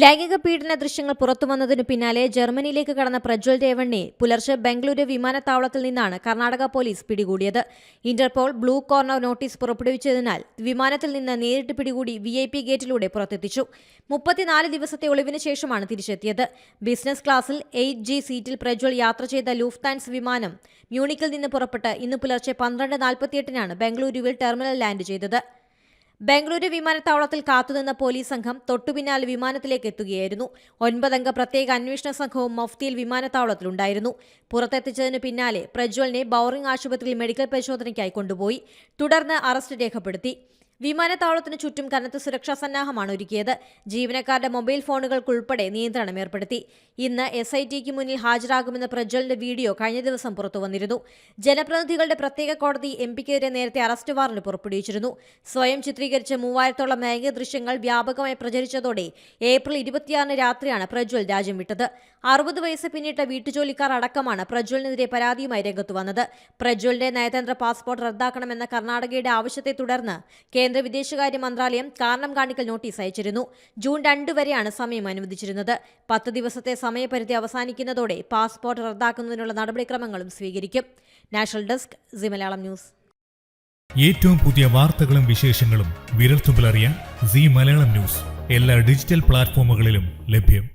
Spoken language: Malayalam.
ലൈംഗിക പീഡന ദൃശ്യങ്ങൾ പുറത്തുവന്നതിനു പിന്നാലെ ജർമ്മനിയിലേക്ക് കടന്ന പ്രജ്വൽ രേവണ്ണയെ പുലർച്ചെ ബംഗളൂരു വിമാനത്താവളത്തിൽ നിന്നാണ് കർണാടക പോലീസ് പിടികൂടിയത്. ഇന്റർപോൾ ബ്ലൂ കോർണർ നോട്ടീസ് പുറപ്പെടുവിച്ചതിനാൽ വിമാനത്തിൽ നിന്ന് നേരിട്ട് പിടികൂടി വി ഐ പി ഗേറ്റിലൂടെ പുറത്തെത്തിച്ചു. മുപ്പത്തിനാല് ദിവസത്തെ ഒളിവിന് ശേഷമാണ് തിരിച്ചെത്തിയത്. ബിസിനസ് ക്ലാസ്സിൽ എയ്റ്റ് ജി സീറ്റിൽ പ്രജ്വൽ യാത്ര ചെയ്ത ലൂഫ്താൻസ് വിമാനം മ്യൂണിക്കിൽ നിന്ന് പുറപ്പെട്ട് ഇന്ന് പുലർച്ചെ പന്ത്രണ്ട് നാൽപ്പത്തിയെട്ടിനാണ് ബംഗളൂരുവിൽ ടെർമിനൽ ലാൻഡ് ചെയ്തത്. ബംഗളൂരു വിമാനത്താവളത്തിൽ കാത്തുനിന്ന പോലീസ് സംഘം തൊട്ടുപിന്നാലെ വിമാനത്തിലേക്ക് എത്തുകയായിരുന്നു. ഒൻപതംഗ പ്രത്യേക അന്വേഷണ സംഘവും മഫ്തിയിൽ വിമാനത്താവളത്തിലുണ്ടായിരുന്നു. പുറത്തെത്തിച്ചതിന് പിന്നാലെ പ്രജ്വലിനെ ബൌറിംഗ് ആശുപത്രിയിൽ മെഡിക്കൽ പരിശോധനയ്ക്കായി കൊണ്ടുപോയി. തുടർന്ന് അറസ്റ്റ് രേഖപ്പെടുത്തി. വിമാനത്താവളത്തിന് ചുറ്റും കനത്ത സുരക്ഷാ സന്നാഹമാണ് ഒരുക്കിയത്. ജീവനക്കാരുടെ മൊബൈൽ ഫോണുകൾക്കുൾപ്പെടെ നിയന്ത്രണം ഏർപ്പെടുത്തി. ഇന്ന് എസ് ഐ ടിക്ക് മുന്നിൽ ഹാജരാകുമെന്ന പ്രജ്വലിന്റെ വീഡിയോ കഴിഞ്ഞ ദിവസം പുറത്തുവന്നിരുന്നു ജനപ്രതിനിധികളുടെ പ്രത്യേക കോടതി എം പിക്കെതിരെ നേരത്തെ അറസ്റ്റ് വാറന്റ് പുറപ്പെടുവിച്ചിരുന്നു. സ്വയം ചിത്രീകരിച്ച മൂവായിരത്തോളം ലൈംഗിക ദൃശ്യങ്ങൾ വ്യാപകമായി പ്രചരിച്ചതോടെ ഏപ്രിൽ ഇരുപത്തിയാറിന് രാത്രിയാണ് പ്രജ്വൽ രാജ്യം വിട്ടത്. അറുപത് വയസ്സ് പിന്നിട്ട വീട്ടുജോലിക്കാർ അടക്കമാണ് പ്രജ്വലിനെതിരെ പരാതിയുമായി രംഗത്ത് വന്നത്. പ്രജ്വലിന്റെ നയതന്ത്ര പാസ്പോർട്ട് റദ്ദാക്കണമെന്ന കർണാടകയുടെ ആവശ്യത്തെ തുടർന്ന് കേന്ദ്ര വിദേശകാര്യ മന്ത്രാലയം കാരണം കാണിക്കൽ നോട്ടീസ് അയച്ചിരുന്നു. ജൂൺ രണ്ട് വരെയാണ് സമയം അനുവദിച്ചിരുന്നത്. പത്ത് ദിവസത്തെ സമയപരിധി അവസാനിക്കുന്നതോടെ പാസ്പോർട്ട് റദ്ദാക്കുന്നതിനുള്ള നടപടിക്രമങ്ങളും സ്വീകരിക്കും. National desk Zee Malayalam news. ഏറ്റവും പുതിയ വാർത്തകളും വിശേഷങ്ങളും വിരൽത്തുമ്പിലറിയാൻ സി മലയാളം ന്യൂസ്. എല്ലാ ഡിജിറ്റൽ പ്ലാറ്റ്ഫോമുകളിലും ലഭ്യം.